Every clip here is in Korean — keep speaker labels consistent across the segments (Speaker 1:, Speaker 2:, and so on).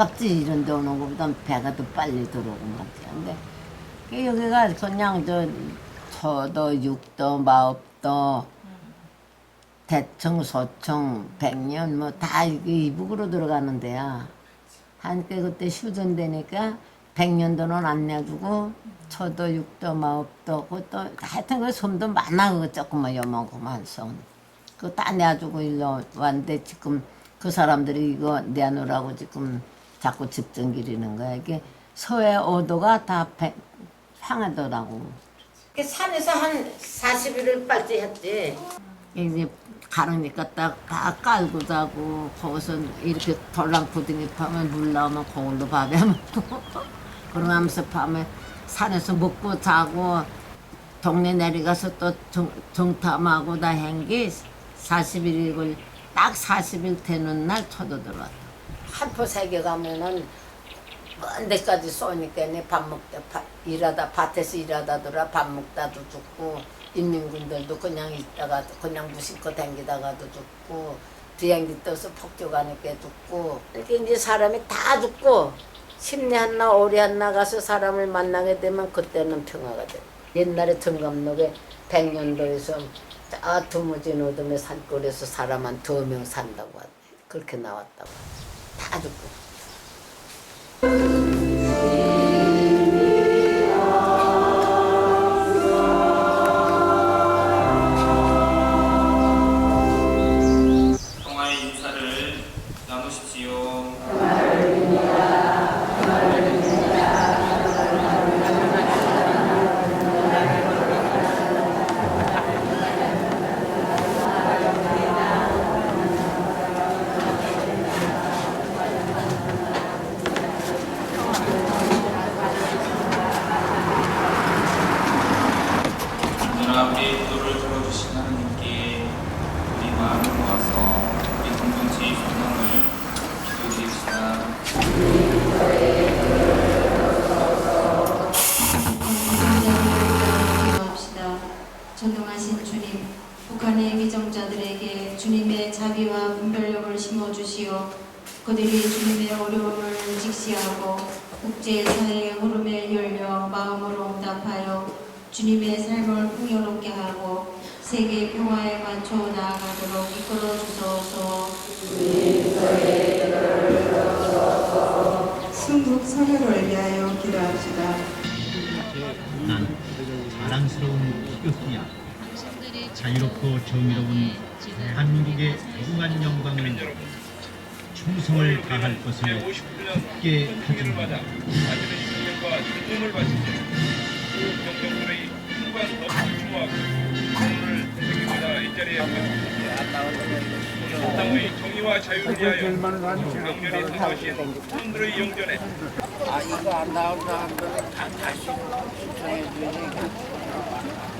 Speaker 1: 가깝지 이런 데 오는 것보다 배가 더 빨리 들어오고 말이야. 근데 그 여기가 그냥 저 서도 육도 마읍도 대청 서청 백년 뭐 다 이북으로 들어가는 데야. 한때 그때 휴전되니까 백년도는 안 내주고 서도 육도 마읍도 그것도 하여튼 그 섬도 많아 그거 조금만 요만큼한 섬. 그거 다 내주고 일로 왔는데 지금 그 사람들이 이거 내놓으라고 지금 자꾸 집정 기리는 거야. 이게 서해 오도가 다 백, 황하더라고. 그 산에서 한 40일을 빨리 했지. 이제 가르니까 딱 다 깔고 자고 거기서 이렇게 덜랑푸딩이 파면 물 나오면 그걸로 밥해 먹고 그러면서 밤에 산에서 먹고 자고 동네 내려가서 또 정, 정탐하고 다 한 게 40일을 딱 40일 되는 날 쳐도 들어왔다. 한포 세개 가면은 먼 데까지 쏘니까 밥 먹다 밥, 일하다 밭에서 일하다더라 밥 먹다도 죽고 인민군들도 그냥 있다가 그냥 무심코 댕기다가도 죽고 비행기 떠서 폭격하니까 죽고 이렇게 이제 사람이 다 죽고 10년 하나 오래 하나 가서 사람을 만나게 되면 그때는 평화가 돼. 옛날에 정감록에 백년도에서 아 두무진 어둠의 산골에서 사람 한 두 명 산다고 하대. 그렇게 나왔다고. 다 죽고.
Speaker 2: 평화의 인사를 나누십시오. 연합의 기도를 들어주신 하나님께 우리 마음을 모아서 우리 공동체의 소망을 기도드립시다.
Speaker 3: 기도합시다. 전능하신 주님, 북한의 위정자들에게 주님의 자비와 분별력을 심어주시어 그들이 주님의 어려움을 직시하고 국제사회의 흐름에 열려 마음으로 응답하여 주님의 삶을 풍요롭게 하고 세계 평화에 맞춰 나아가도록 이끌어 주소서.
Speaker 4: 순국 선회를 위하여 기도합시다.
Speaker 5: 난 자랑스러운 희극이야. 자유롭고 정의로운 한국의 무궁한 영광을 충성을 다할 것을 굳게 다짐한다.
Speaker 6: 땅의 정의와 자유를 위하여 강렬히 선포하신 분들의 영전에
Speaker 7: 아 이거 안 나온 사람들은 다 다시 신청해 주니까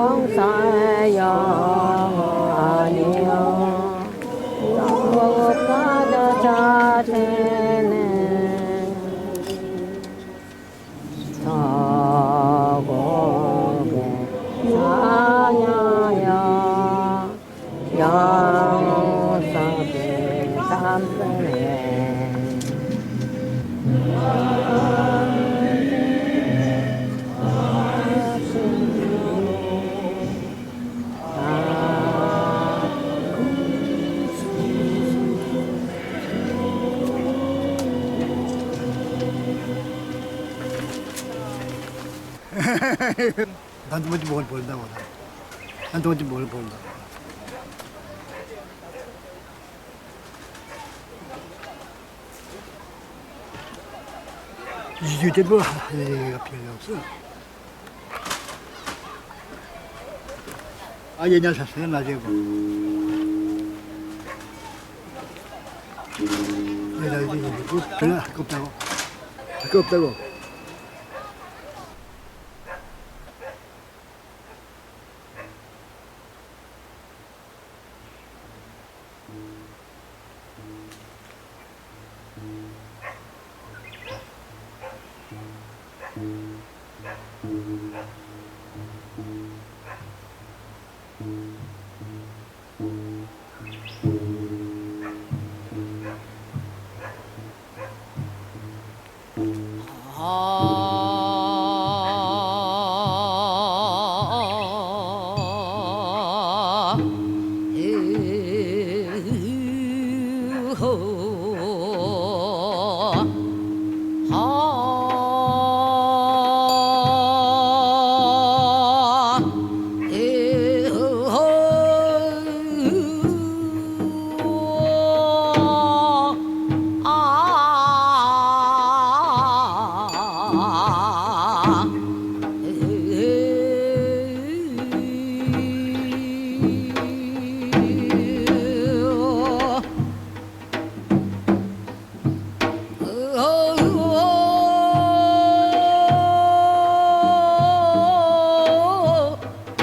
Speaker 8: 난 뭔지 뭘 나. 난 뭔지 뭘 본다. 이게 때뭐 할 얘기가 필요 없어. 아 옛날 샀어요 나중에 뭐. 옛날 이제 뭐 별로 할거 없다고. 할 거 없다고.
Speaker 1: 아,